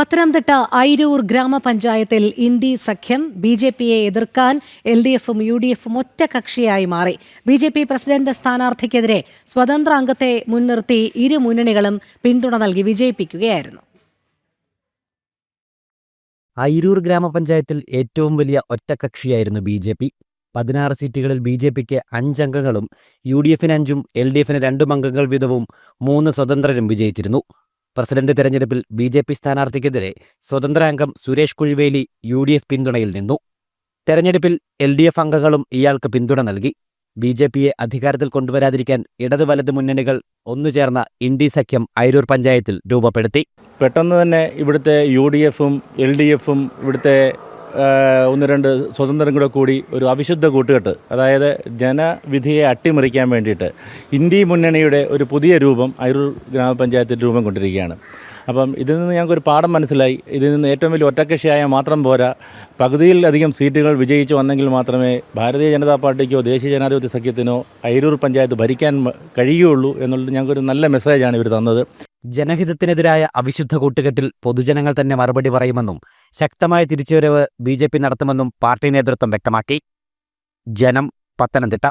പത്തനംതിട്ട ഐരൂർ ഗ്രാമപഞ്ചായത്തിൽ ഇന്ത്യ സഖ്യം B J പിയെ എതിർക്കാൻ എൽ ഡി എഫും യു ഡി എഫും ഒറ്റകക്ഷിയായി മാറി. ബി ജെ പി പ്രസിഡന്റ് സ്ഥാനാർത്ഥിക്കെതിരെ സ്വതന്ത്ര അംഗത്തെ മുൻനിർത്തി ഇരു മുന്നണികളും പിന്തുണ നൽകി വിജയിപ്പിക്കുകയായിരുന്നു. ഐരൂർ ഗ്രാമപഞ്ചായത്തിൽ ഏറ്റവും വലിയ ഒറ്റകക്ഷിയായിരുന്നു ബി ജെ പി. പതിനാറ് സീറ്റുകളിൽ ബി ജെ പിക്ക് അഞ്ചംഗങ്ങളും യു ഡി എഫിന് അഞ്ചും എൽ ഡി എഫിന് രണ്ടും അംഗങ്ങൾ വീതവും മൂന്ന് സ്വതന്ത്രരും വിജയിച്ചിരുന്നു. പ്രസിഡന്റ് തെരഞ്ഞെടുപ്പിൽ ബി ജെ പി സ്ഥാനാർത്ഥിക്കെതിരെ സ്വതന്ത്ര അംഗം Suresh Kuzhiveli U D F പിന്തുണയിൽ നിന്നു. തെരഞ്ഞെടുപ്പിൽ എൽ ഡി എഫ് അംഗങ്ങളും ഇയാൾക്ക് പിന്തുണ നൽകി. ബി ജെ പിയെ അധികാരത്തിൽ കൊണ്ടുവരാതിരിക്കാൻ ഇടതു വലത് മുന്നണികൾ ഒന്നുചേർന്ന ഇൻഡി സഖ്യം അയരൂർ പഞ്ചായത്തിൽ രൂപപ്പെടുത്തി. പെട്ടെന്ന് തന്നെ ഇവിടുത്തെ യു ഡി എഫും എൽ ഡി എഫും ഇവിടുത്തെ ഒന്ന് രണ്ട് സ്വതന്ത്രം കൂടെ കൂടി ഒരു അവിശുദ്ധ കൂട്ടുകെട്ട് അതായത് ജനവിധിയെ അട്ടിമറിക്കാൻ വേണ്ടിയിട്ട് ഇന്ത്യ മുന്നണിയുടെ ഒരു പുതിയ രൂപം അരൂർ ഗ്രാമപഞ്ചായത്തിൽ രൂപം കൊണ്ടിരിക്കുകയാണ്. അപ്പം ഇതിൽ നിന്ന് ഞങ്ങൾക്കൊരു പാഠം മനസ്സിലായി. ഇതിൽ നിന്ന് ഏറ്റവും വലിയ ഒറ്റക്കക്ഷിയായ മാത്രം പോരാ. പകുതിയിലധികം സീറ്റുകൾ വിജയിച്ചു വന്നെങ്കിൽ മാത്രമേ ഭാരതീയ ജനതാ പാർട്ടിക്കോ ദേശീയ ജനാധിപത്യ സഖ്യത്തിനോ അയിരൂർ പഞ്ചായത്ത് ഭരിക്കാൻ കഴിയുകയുള്ളൂ എന്നുള്ളത് ഞങ്ങൾക്കൊരു നല്ല മെസ്സേജാണ് ഇവർ തന്നത്. ജനഹിതത്തിനെതിരായ അവിശുദ്ധ കൂട്ടുകെട്ടിൽ പൊതുജനങ്ങൾ തന്നെ മറുപടി പറയുമെന്നും ശക്തമായ തിരിച്ചുവരവ് ബി നടത്തുമെന്നും പാർട്ടി നേതൃത്വം വ്യക്തമാക്കി. ജനം പത്തനംതിട്ട